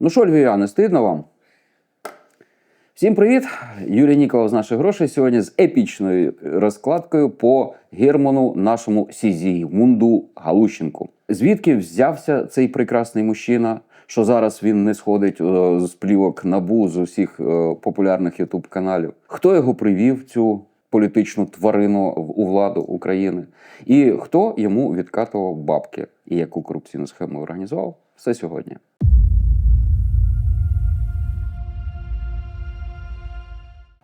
Ну що, львів'яни, стидно вам? Всім привіт! Юрій Ніколов з наших грошей сьогодні з епічною розкладкою по Герману нашому Сізігмунду Галущенку. Звідки взявся цей прекрасний мужчина? Що зараз він не сходить е, з плівок набу з усіх е, популярних ютуб каналів? Хто його привів цю політичну тварину у владу України? І хто йому відкатував бабки і яку корупційну схему організував? Все сьогодні.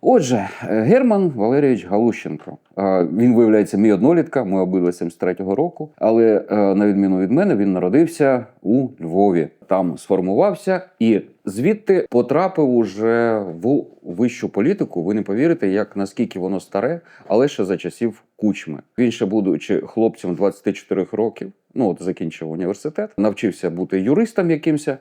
Отже, е, Герман Валерійович Галущенко. Е, Він виявляється мій однолітка, ми обидва 73-го року. Але е, на відміну від мене, він народився у Львові. Там сформувався і звідти потрапив уже в вищу політику. Ви не повірите, як наскільки воно старе, але ще за часів кучми. Він ще будучи хлопцем 24 років. Ну от закінчив університет, навчився бути юристом якимось, е,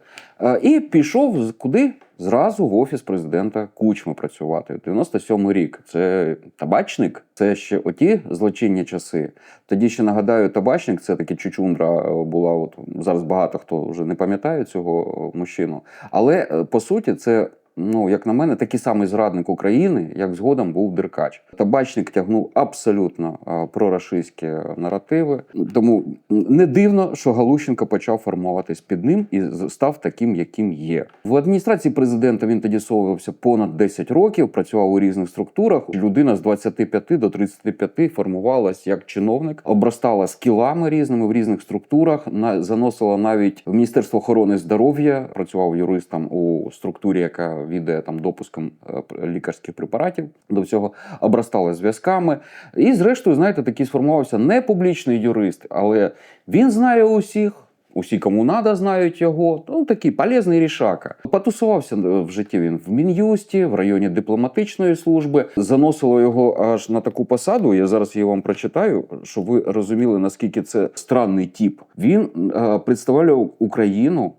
і пішов куди зразу в офіс президента Кучми працювати. 97 рік. Це табачник. Це ще оті злочинні часи. Тоді ще нагадаю, табачник це таки чучундра е, була. От зараз багато хто вже не пам'ятає цього е, мужчину. Але е, по суті, це. Ну, як на мене, такий самий зрадник України, як згодом був Деркач. Табачник тягнув абсолютно е, прорашистські наративи. Тому не дивно, що Галущенко почав формуватись під ним і став таким, яким є. В адміністрації президента він тоді совувався понад 10 років, працював у різних структурах. Людина з 25 до 35 формувалась як чиновник, обростала скілами різними в різних структурах. На заносила навіть в міністерство охорони здоров'я. Працював юристом у структурі, яка віде там допуском е, лікарських препаратів. До всього обростала зв'язками. І, зрештою, знаєте, такий сформувався не публічний юрист, але він знає усіх. Усі кому надо знають його. Ну такий полезний рішака. Потусувався е, в житті він в мін'юсті, в районі дипломатичної служби. Заносило його аж на таку посаду. Я зараз її вам прочитаю, щоб ви розуміли наскільки це странний тип. Він е, представляв Україну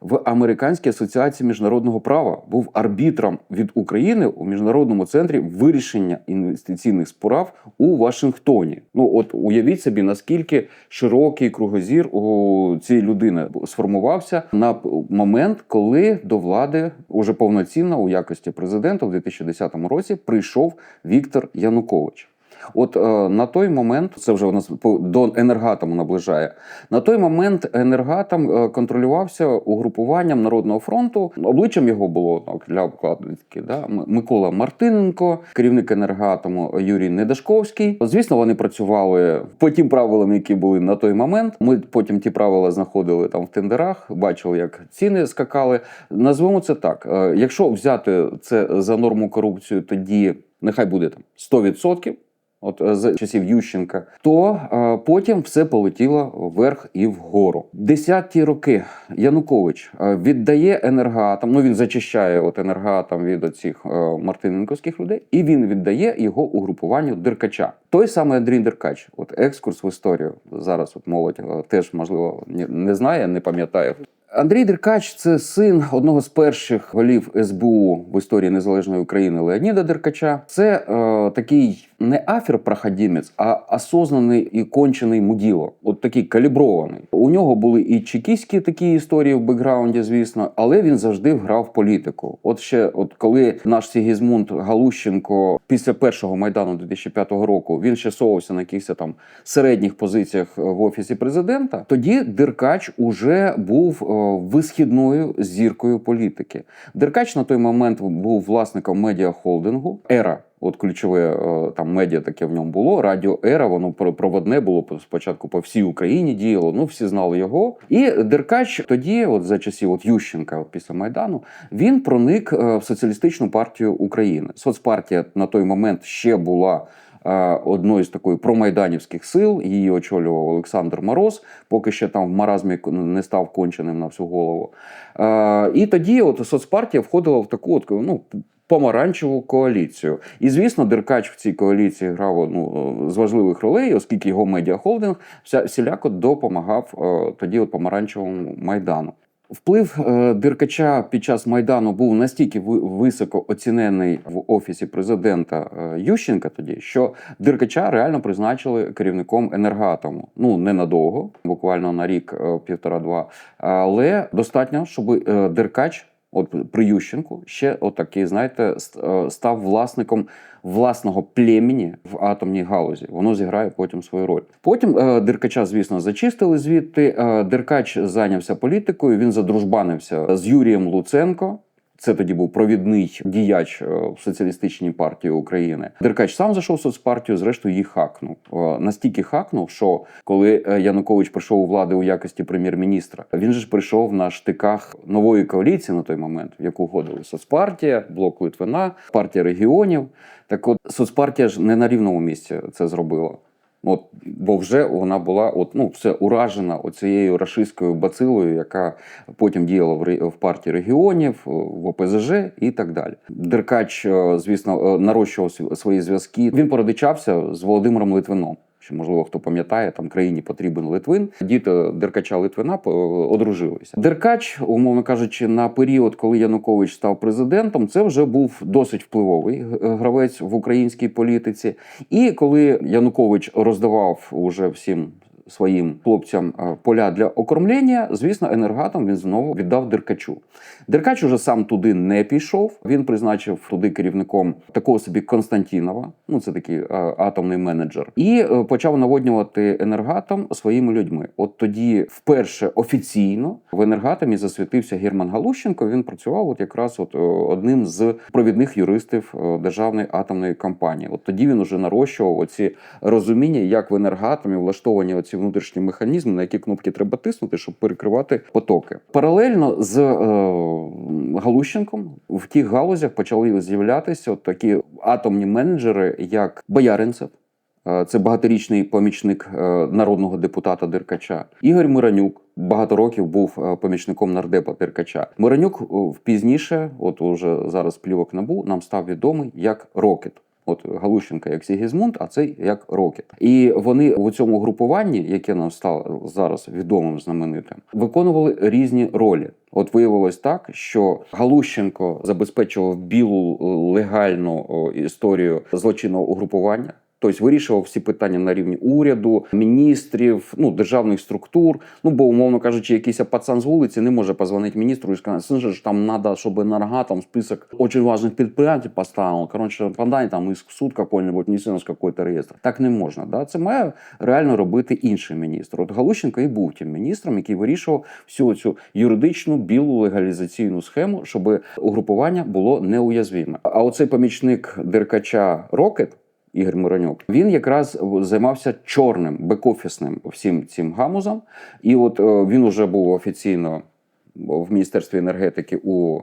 в Американській асоціації міжнародного права був арбітром від України у міжнародному центрі вирішення інвестиційних справ у Вашингтоні. Ну от уявіть собі, наскільки широкий кругозір у цієї людини сформувався на момент, коли до влади уже повноцінно у якості президента в 2010 році прийшов Віктор Янукович. От е, на той момент, це вже у нас до енергатому наближає. На той момент енергатом е, контролювався угрупуванням Народного фронту. Обличчям його було так, для обкладинки. Да? Микола Мартиненко, керівник енергатому Юрій Недашковський. Звісно, вони працювали по тим правилам, які були на той момент. Ми потім ті правила знаходили там в тендерах, бачили, як ціни скакали. Назвемо це так: Е, якщо взяти це за норму корупцію, тоді нехай буде там 100%, от е, з часів Ющенка, то е, потім все полетіло вверх і вгору. Десяті роки Янукович е, віддає енергатам. Ну він зачищає от енергатам від оцих е, мартиненковських людей, і він віддає його угрупуванню Деркача. Той самий Андрій Деркач, от екскурс в історію. Зараз от молодь е, теж можливо не знає, не пам'ятає. Андрій Деркач це син одного з перших голів СБУ в історії незалежної України Леоніда Деркача. Це е, такий не афер-проходімець, а осознаний і кончений муділо. От такий калібрований. У нього були і чекістські такі історії в бекграунді, звісно, але він завжди грав політику. От ще, от коли наш Сігізмунд Галущенко після першого майдану 2005 року він ще совався на якихось там середніх позиціях в офісі президента. Тоді Деркач уже був е, висхідною зіркою політики. Деркач на той момент був власником медіахолдингу Ера. От ключове е, там медіа таке в ньому було. Радіо Ера, воно проводне було спочатку по всій Україні діяло. Ну всі знали його. І Деркач тоді, от за часів от Ющенка, після майдану, він проник е, в соціалістичну партію України. Соцпартія на той момент ще була. е, Одної з такої промайданівських сил її очолював Олександр Мороз, поки ще там в маразмі не став конченим на всю голову. І тоді, от соцпартія входила в таку от ну. Помаранчеву коаліцію, і звісно, Деркач в цій коаліції грав одну з важливих ролей, оскільки його медіахолдинг всіляко допомагав е, тоді от помаранчевому майдану. Вплив е, Деркача під час майдану був настільки ви- високо оцінений в офісі президента Ющенка тоді, що Деркача реально призначили керівником енергоатому. Ну ненадовго, буквально на рік, півтора-два. Але достатньо, щоб Деркач, от при Ющенку, ще отакий, знаєте, е, став власником власного племені в атомній галузі. Воно зіграє потім свою роль. Потім е, Деркача, звісно, зачистили звідти. Е, Деркач зайнявся політикою. Він задружбанився з Юрієм Луценко. Це тоді був провідний діяч е, в соціалістичній партії України. Деркач сам зайшов в соцпартію, зрештою її хакнув. Е, Настільки хакнув, що коли е, Янукович прийшов у влади у якості прем'єр-міністра, він же ж прийшов на штиках нової коаліції на той момент, в яку входили соцпартія, блок Литвина, партія регіонів. Так от соцпартія ж не на рівному місці це зробила. От, бо вже вона була от, ну, все уражена оцією рашистською бацилою, яка потім діяла в, в партії регіонів, в ОПЗЖ і так далі. Деркач, е, звісно, е, нарощував св- свої зв'язки. Він породичався з Володимиром Литвином. Що, можливо, хто пам'ятає, там країні потрібен Литвин. Діти Деркача Литвина одружилися. Деркач, умовно кажучи, на період, коли Янукович став президентом, це вже був досить впливовий гравець в українській політиці. І коли Янукович роздавав уже всім своїм хлопцям е, поля для окормлення, звісно, енергатом він знову віддав Деркачу. Деркач уже сам туди не пішов. Він призначив туди керівником такого собі Константінова. Ну це такий е, атомний менеджер, і е, почав наводнювати енергатом своїми людьми. От тоді, вперше офіційно в енергатомі засвітився Герман Галущенко. Він працював от якраз от одним з провідних юристів державної атомної компанії. От тоді він уже нарощував оці розуміння, як в енергатомі влаштовані оці внутрішні механізми, на які кнопки треба тиснути, щоб перекривати потоки. Паралельно з е, Галущенком в тих галузях почали з'являтися от такі атомні менеджери, як Бояринцев. Е, Це багаторічний помічник е, народного депутата Деркача. Ігор Миранюк багато років був е, помічником нардепа Деркача. Миранюк пізніше, от уже зараз плівок набу, нам став відомий як Рокет. От Галущенка як Сігізмунд, а цей як Рокет. І вони в цьому групуванні, яке нам стало зараз відомим знаменитим, виконували різні ролі. От виявилось так, що Галущенко забезпечував білу легальну історію злочинного угрупування. Тобто вирішував всі питання на рівні уряду, міністрів, ну державних структур. Ну бо умовно кажучи, якийсь пацан з вулиці не може позвонити міністру і сказати, «Слушай, ж там треба, щоб енерга там список дуже важливих підприємств поставив. Коротше, подай там із суд какой-нибудь, неси нас какой-то реєстр. Так не можна. Да? Це має реально робити інший міністр. От Галущенко і був тим міністром, який вирішував всю цю юридичну білу легалізаційну схему, щоб угрупування було неуязвіме. А оцей помічник Деркача Рокет. Ігор Миронюк, він якраз займався чорним бек-офісним всім цим гамузом. І от е, він уже був офіційно в Міністерстві енергетики у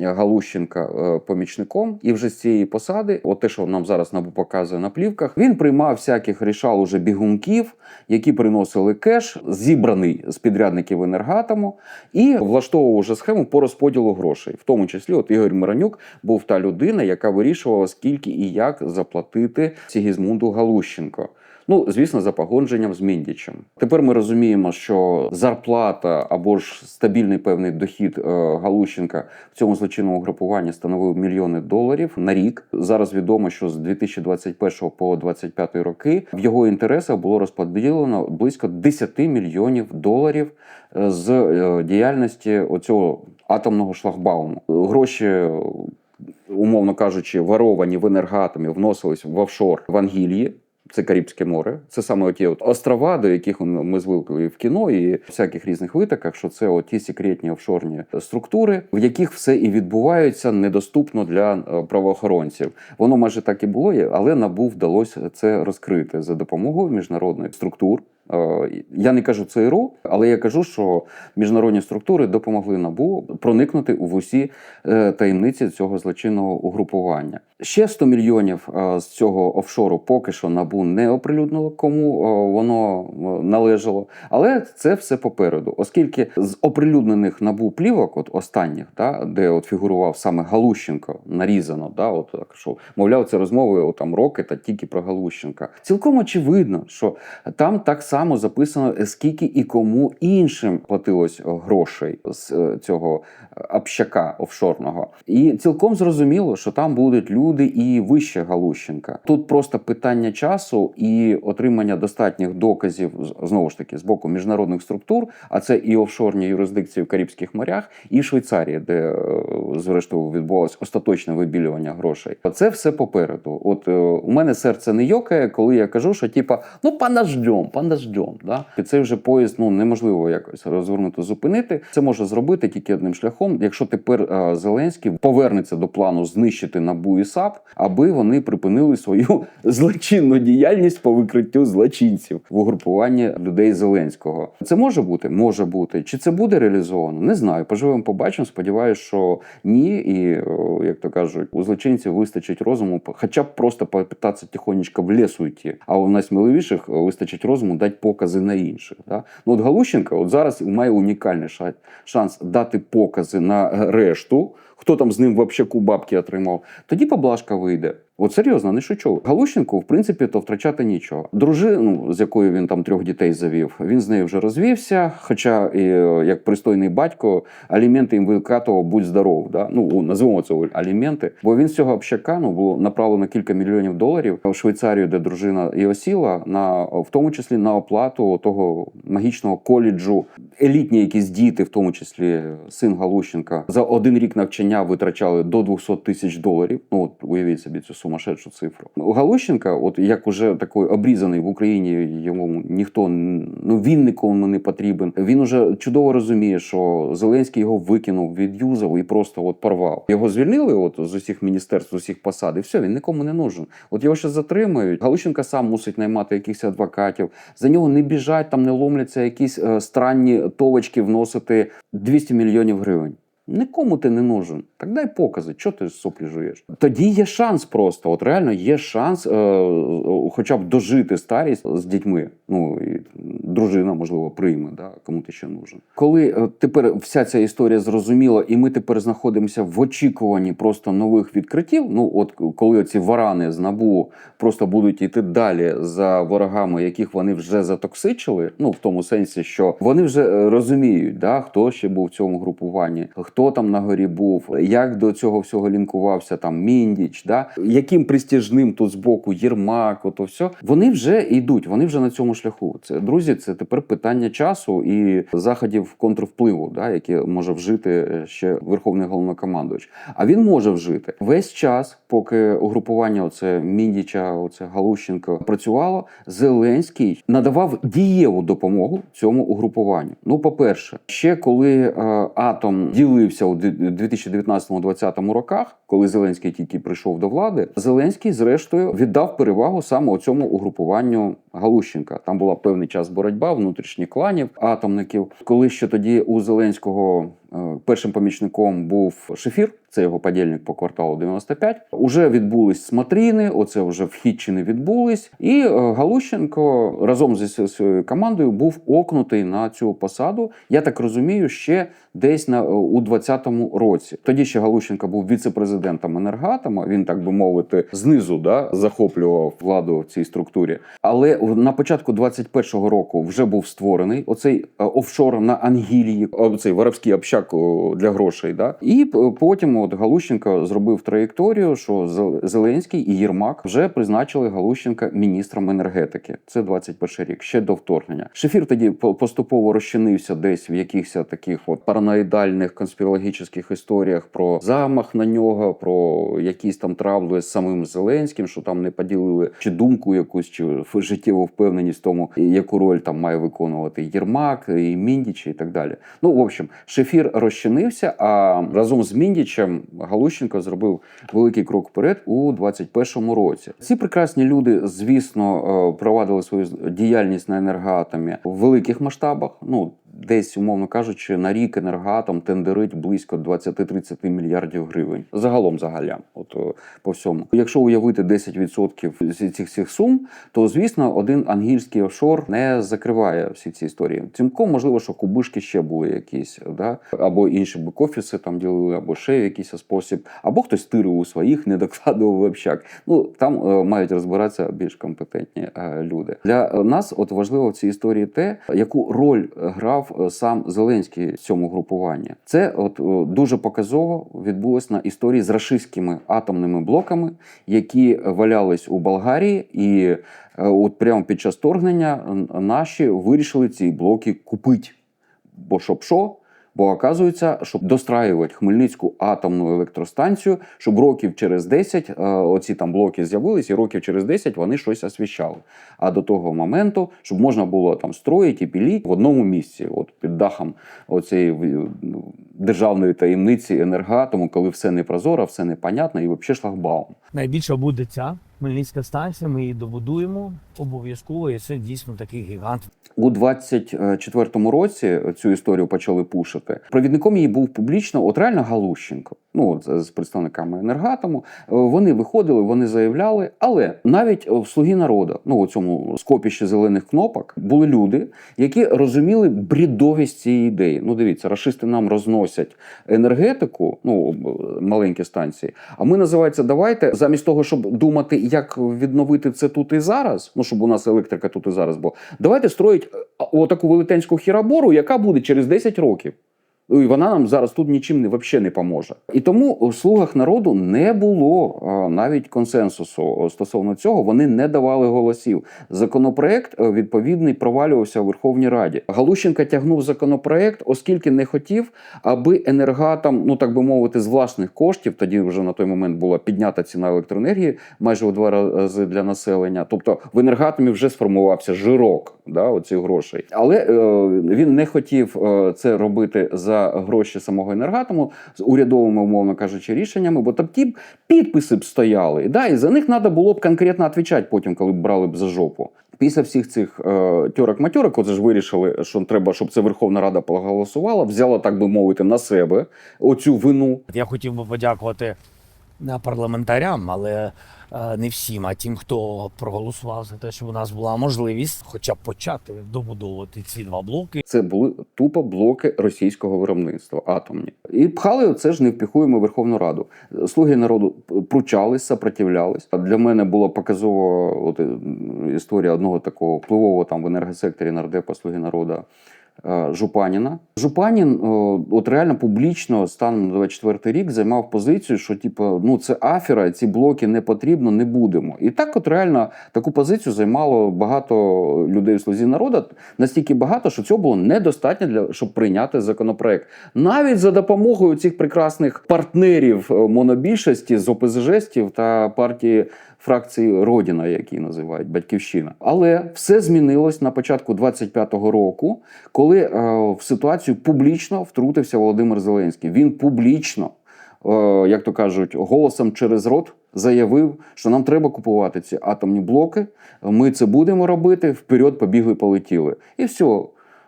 Галущенка е, помічником, і вже з цієї посади, от те, що нам зараз НАБУ показує на плівках, він приймав всяких рішал уже бігунків, які приносили кеш, зібраний з підрядників енергатому, і влаштовував уже схему по розподілу грошей. В тому числі, от Ігор Миронюк був та людина, яка вирішувала, скільки і як заплатити Сігізмунду Галущенко. Ну, звісно, за погодженням з Міндічем. Тепер ми розуміємо, що зарплата або ж стабільний певний дохід е, Галущенка в цьому злочинному групуванні становив мільйони доларів на рік. Зараз відомо, що з 2021 по 2025 роки в його інтересах було розподілено близько 10 мільйонів доларів е, з е, діяльності оцього атомного шлагбауму. Гроші. Умовно кажучи, воровані в енергатомі вносились в офшор в Ангілії. Це Карибське море. Це саме оті от острова, до яких ми звикли в кіно, і всяких різних витоках, що це оті секретні офшорні структури, в яких все і відбувається недоступно для е, правоохоронців. Воно майже так і було, але набу вдалося це розкрити за допомогою міжнародних структур. Е, Я не кажу ЦРУ, але я кажу, що міжнародні структури допомогли набу проникнути в усі е, таємниці цього злочинного угрупування. Ще 100 мільйонів е, з цього офшору поки що набу не оприлюднило, кому воно належало. Але це все попереду, оскільки з оприлюднених набу плівок, от останніх, да, де от фігурував саме Галущенко, нарізано, да, от так що мовляв, це розмови от, там роки та тільки про Галущенка. Цілком очевидно, що там так само само записано, скільки і кому іншим платилось грошей з е, цього общака офшорного. І цілком зрозуміло, що там будуть люди і вище Галущенка. Тут просто питання часу і отримання достатніх доказів знову ж таки з боку міжнародних структур, а це і офшорні юрисдикції в Карибських морях, і Швейцарії, де е, зрештою відбувалось остаточне вибілювання грошей. Це все попереду. От е, у мене серце не йокає, коли я кажу, що типа ну подождем, подождем. Да? І цей вже поїзд ну неможливо якось розвернути, зупинити. Це може зробити тільки одним шляхом, якщо тепер е, Зеленський повернеться до плану знищити НАБУ і САП, аби вони припинили свою злочинну діяльність по викриттю злочинців в угрупуванні людей Зеленського. Це може бути, може бути. Чи це буде реалізовано? Не знаю. Поживемо, побачимо. Сподіваюся, що ні. І о, як то кажуть, у злочинців вистачить розуму, хоча б просто попитатися тихонечко в лісу йти. А у найсміливіших вистачить розуму дати покази на інших. Да? Ну от Галущенка от зараз має унікальний шанс дати покази на решту. Хто там з ним в общаку бабки отримав, тоді поблажка вийде. От серйозно, не шучу. Галущенку, в принципі, то втрачати нічого. Дружину, з якою він там трьох дітей завів, він з нею вже розвівся. Хоча, і, е, як пристойний батько, аліменти їм викатував будь здоров. Да? Ну, назвемо це аліменти. Бо він з цього общака ну, було направлено кілька мільйонів доларів в Швейцарію, де дружина і осіла, на, в тому числі на оплату того магічного коледжу. Елітні якісь діти, в тому числі син Галущенка, за один рік навчання витрачали до 200 тисяч доларів. Ну, от уявіть собі цю сумасшедшу цифру. У Галущенка, от як уже такий обрізаний в Україні, йому ніхто ну він нікому не потрібен. Він уже чудово розуміє, що Зеленський його викинув, відюзав і просто от порвав. Його звільнили от з усіх міністерств, з усіх посад, і все, він нікому не нужен. От його ще затримають. Галущенка сам мусить наймати якихось адвокатів. За нього не біжать, там не ломляться якісь е, странні товочки вносити 200 мільйонів гривень. Нікому ти не нужен. Так дай покази, що ти соплі жуєш. Тоді є шанс просто. От реально є шанс, е, хоча б дожити старість з дітьми. Ну і дружина, можливо, прийме, да, кому ти ще нужен. Коли е, тепер вся ця історія зрозуміла, і ми тепер знаходимося в очікуванні просто нових відкриттів. Ну, от коли ці варани з набу просто будуть йти далі за ворогами, яких вони вже затоксичили, ну в тому сенсі, що вони вже е, розуміють, да, хто ще був в цьому групуванні, хто там на горі був, як до цього всього лінкувався там Міндіч, да, яким престижним тут збоку Єрмак, ото все. Вони вже йдуть, вони вже на цьому шляху. Це друзі, це тепер питання часу і заходів контрвпливу, да, які може вжити е, ще верховний головнокомандувач. А він може вжити весь час, поки угрупування оце Міндіча, оце Галущенко працювало. Зеленський надавав дієву допомогу цьому угрупуванню. Ну, по-перше, ще коли е, атом ділився у 2019-2020 роках, коли Зеленський тільки прийшов до влади, Зеленський, зрештою, віддав перевагу саме цьому угрупуванню Галущенка. Там була певний час боротьба внутрішніх кланів атомників. Коли ще тоді у Зеленського е, першим помічником був Шефір, це його подільник по кварталу 95. Уже відбулись смотріни, оце вже вхід чи не відбулись. І е, Галущенко разом зі своєю командою був окнутий на цю посаду. Я так розумію, ще десь на у 20-му році. Тоді ще Галущенко був віце-президентом енергатома. Він так би мовити, знизу да захоплював владу в цій структурі. Але на початку 21-го року вже був створений оцей е, офшор на Ангілії, оцей воровський общак для грошей. Да? І потім от Галущенко зробив траєкторію, що Зел- Зеленський і Єрмак вже призначили Галущенка міністром енергетики. Це 21 рік, ще до вторгнення. Шефір тоді по- поступово розчинився десь в якихось таких от параноїдальних конспірологічних історіях про замах на нього, про якісь там травли з самим Зеленським, що там не поділили чи думку якусь, чи ф- життєву впевненість в тому, яку роль там має виконувати Єрмак, і Міндіч, і так далі. Ну, в общем, Шефір розчинився, а разом з Міндічем Галущенко зробив великий крок вперед у 21-му році. Ці прекрасні люди, звісно, е, провадили свою діяльність на енергоатомі в великих масштабах. Ну десь, умовно кажучи, на рік енергоатом тендерить близько 20-30 мільярдів гривень. Загалом загалям, от по всьому. Якщо уявити 10% з цих всіх сум, то звісно, один ангільський офшор не закриває всі ці історії. Цілком можливо, що кубишки ще були якісь, да? або інші бек-офіси там ділили, або ще в якийсь спосіб, або хтось тирив у своїх, не докладував общак. Ну там е, мають розбиратися більш компетентні е, люди. Для е, нас от важливо в цій історії те, яку роль грав е, сам Зеленський в цьому групуванні. Це от е, дуже показово відбулось на історії з рашистськими атомними блоками, які валялись у Болгарії, і е, от прямо під час торгнення наші вирішили ці блоки купити. Бо щоб що? Бо оказується, щоб достраювати Хмельницьку атомну електростанцію, щоб років через 10 е, оці там блоки з'явились, і років через 10 вони щось освіщали. А до того моменту, щоб можна було там строїти і піліти в одному місці, от під дахом оцієї державної таємниці енергоатому, коли все непрозоро, все непонятно і взагалі шлагбаум. Найбільша буде ця Хмельницька станція. Ми її добудуємо обов'язково, і це дійсно такий гігант. У 24-му році цю історію почали пушити. Провідником її був публічно, от реально Галущенко. Ну от з представниками енергатому. Е, Вони виходили, вони заявляли. Але навіть в слуги народу, ну у цьому скопіщі зелених кнопок, були люди, які розуміли брідовість цієї ідеї. Ну, дивіться, рашисти нам розносять енергетику, ну маленькі станції. А ми називається, давайте замість того, щоб думати, як відновити це тут і зараз. Ну щоб у нас електрика тут і зараз була. Давайте строїть е, отаку велетенську хіробору, яка буде через 10 років. Ну, І вона нам зараз тут нічим не вообще не поможе. І тому у слугах народу не було навіть консенсусу стосовно цього. Вони не давали голосів. Законопроект е, відповідний провалювався у Верховній Раді. Галущенка тягнув законопроект, оскільки не хотів, аби енергатам, ну так би мовити, з власних коштів. Тоді вже на той момент була піднята ціна електроенергії майже у два рази для населення. Тобто в енергатомі вже сформувався жирок да, оцих грошей. Але е, він не хотів е, це робити за гроші самого енергатому з урядовими, умовно кажучи, рішеннями, бо там ті підписи б стояли. Да, і за них треба було б конкретно відповідати потім, коли б брали б за жопу. Після всіх цих е, тьорок-матьорок, от ж вирішили, що треба, щоб це Верховна Рада проголосувала, взяла, так би мовити, на себе оцю вину. Я хотів би подякувати парламентарям, але е, не всім, а тим, хто проголосував за те, щоб у нас була можливість, хоча б почати добудовувати ці два блоки. Це були тупо блоки російського виробництва атомні. І пхали це ж не впіхуємо Верховну Раду. Слуги народу пручались, сопротивлялись. Для мене була показова от, історія одного такого впливового там в енергосекторі нардепа Слуги народу. Е, Жупаніна. Жупанін е, от реально публічно станом на 24 рік займав позицію, що типу, ну це афера, ці блоки не потрібно, не будемо. І так, от реально таку позицію займало багато людей в слузі народу, настільки багато, що цього було недостатньо для щоб прийняти законопроект. Навіть за допомогою цих прекрасних партнерів е, монобільшості з ОПЗЖстів та партії фракції Родіна, які називають Батьківщина. Але все змінилось на початку 25-го року, коли е, в ситуацію публічно втрутився Володимир Зеленський. Він публічно, е, як то кажуть, голосом через рот. Заявив, що нам треба купувати ці атомні блоки. Ми це будемо робити. Вперед побігли, полетіли. І все.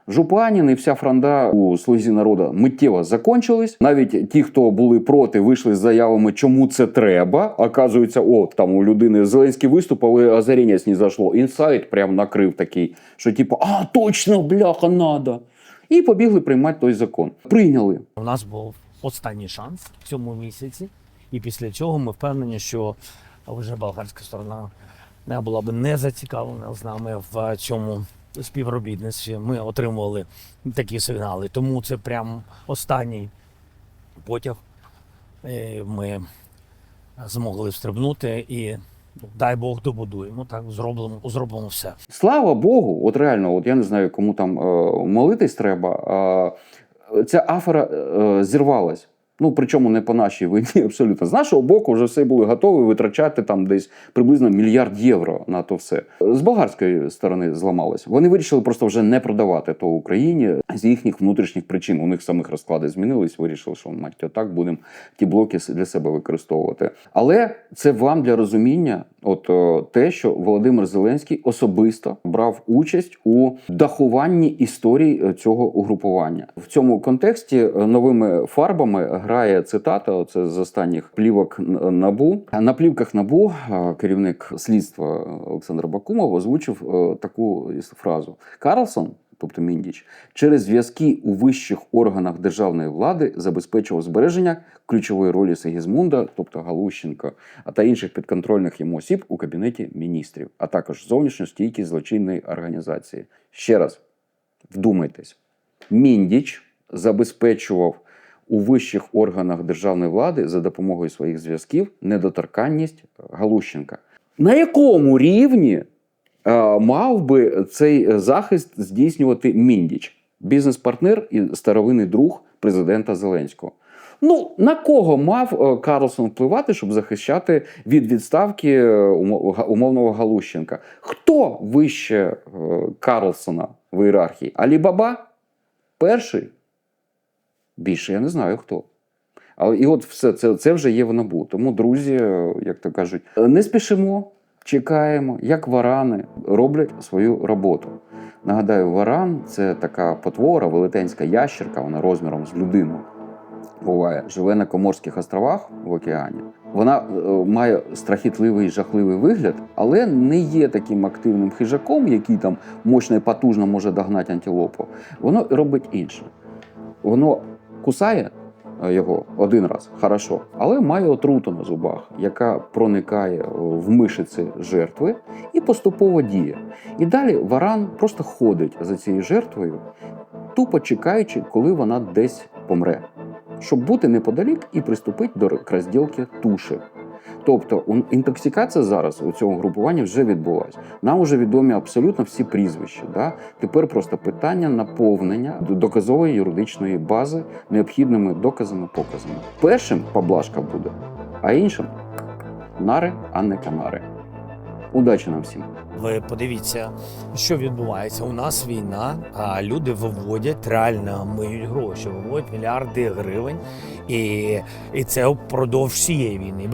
Жупанін і вся фронда у слузі народу миттєво закончились. Навіть ті, хто були проти, вийшли з заявами, чому це треба. Оказується, от там у людини Зеленський виступ, але озаріння снізошло. Інсайт прям накрив такий, що типу, а точно, бляха, надо. І побігли приймати той закон. Прийняли. У нас був останній шанс в цьому місяці, і після цього ми впевнені, що вже болгарська сторона не була б не зацікавлена з нами в цьому співробітництві. Ми отримували такі сигнали. Тому це прям останній потяг. Е, Ми змогли встрибнути і дай Бог добудуємо. Так зробимо, зробимо все. Слава Богу, от реально, от я не знаю, кому там е, молитись треба. Е, ця афера е, зірвалась. Ну, причому не по нашій війні, абсолютно. З нашого боку вже все були готові витрачати там десь приблизно мільярд євро на то все. З болгарської сторони зламалось. Вони вирішили просто вже не продавати то Україні з їхніх внутрішніх причин. У них самих розклади змінились. Вирішили, що мать отак будемо ті блоки для себе використовувати. Але це вам для розуміння, от те, що Володимир Зеленський особисто брав участь у дахуванні історії е, цього угрупування. В цьому контексті е, новими фарбами грає цитата. Це з останніх плівок набу. На плівках набу е, керівник слідства Олександр Бакумов озвучив таку фразу: Карлсон. Тобто Міндіч, через зв'язки у вищих органах державної влади забезпечував збереження ключової ролі Сигізмунда, тобто Галущенка, а та інших підконтрольних йому осіб у кабінеті міністрів, а також зовнішньо стійкість злочинної організації. Ще раз вдумайтесь: Міндіч забезпечував у вищих органах державної влади за допомогою своїх зв'язків недоторканність Галущенка. На якому рівні мав би цей захист здійснювати Міндіч, бізнес-партнер і старовинний друг президента Зеленського? Ну, на кого мав е, Карлсон впливати, щоб захищати від відставки е, умовного Галущенка? Хто вище е, Карлсона в ієрархії? Алібаба? Перший? Більше я не знаю хто. Але і от все це, це вже є в набу. Тому, друзі, е, як то кажуть, е, не спішимо, чекаємо, як варани роблять свою роботу. Нагадаю, варан це така потвора, велетенська ящерка, вона розміром з людину. Буває, живе на Коморських островах в океані. Вона е, має страхітливий жахливий вигляд, але не є таким активним хижаком, який там мощно і потужно може догнати антилопу. Воно робить інше. Воно кусає його один раз, хорошо, але має отруту на зубах, яка проникає е, в мишиці жертви і поступово діє. І далі варан просто ходить за цією жертвою, тупо чекаючи, коли вона десь помре, щоб бути неподалік і приступити до розділки туші. Тобто інтоксикація зараз у цьому групуванні вже відбулася. Нам вже відомі абсолютно всі прізвища. Да? Тепер просто питання наповнення до- доказової юридичної бази необхідними доказами, показами. Першим поблажка буде, а іншим нари, а не канари. Удачі нам всім! Ви подивіться, що відбувається. У нас війна, а люди виводять реально миють гроші, виводять мільярди гривень, і, і це впродовж всієї війни.